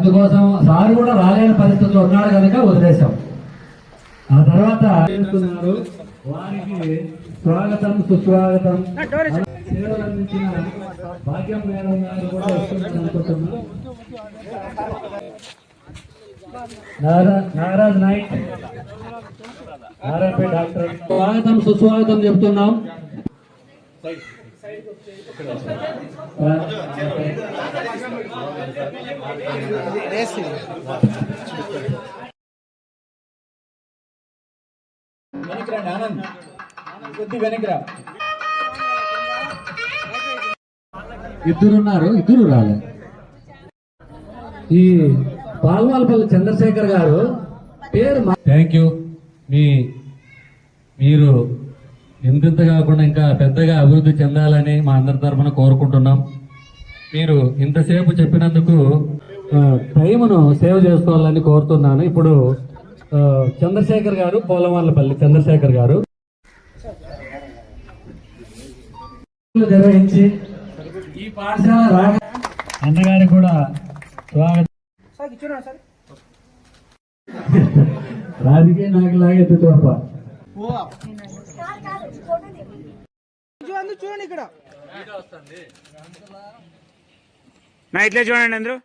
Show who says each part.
Speaker 1: అందుకోసం సార్ కూడా రాలేని పరిస్థితుల్లో ఉన్నాడు కనుక వదిలేశాం. ఆ తర్వాత వారికి స్వాగతం సుస్వాగతం. సేవలు అందించిన భాగ్యం మేడం గారు కూడా వస్తున్నారు అనుకుంటున్నా. నారా- నాగరాజ్ నాయక్. నారాయణపేట డాక్టర్. స్వాగతం సుస్వాగతం చెప్తున్నాం. ఆనంద్ కొద్ది ఇద్దరున్నారు ఇద్దరు రాలే. ఈ పాల్వాల్పల్లి చంద్రశేఖర్ గారు పేరు థ్యాంక్ యూ మీ మీరు ఇంతింత కాకుండా ఇంకా పెద్దగా అభివృద్ధి చెందాలని మా అందరి తరఫున కోరుకుంటున్నాం. మీరు ఇంతసేపు చెప్పినందుకు టైమును సేవ్ చేసుకోవాలని కోరుతున్నాను. ఇప్పుడు చంద్రశేఖర్ గారు పోలవాళ్ళపల్లి చంద్రశేఖర్ గారు. నిర్వహించి ఈ పాఠశాల రాక అన్నగారికి కూడా స్వాగతం. రాజకీయ నాయకులాగే ఎత్తుతోప
Speaker 2: చూడండి ఇక్కడ. నా చూడండి అందరూ.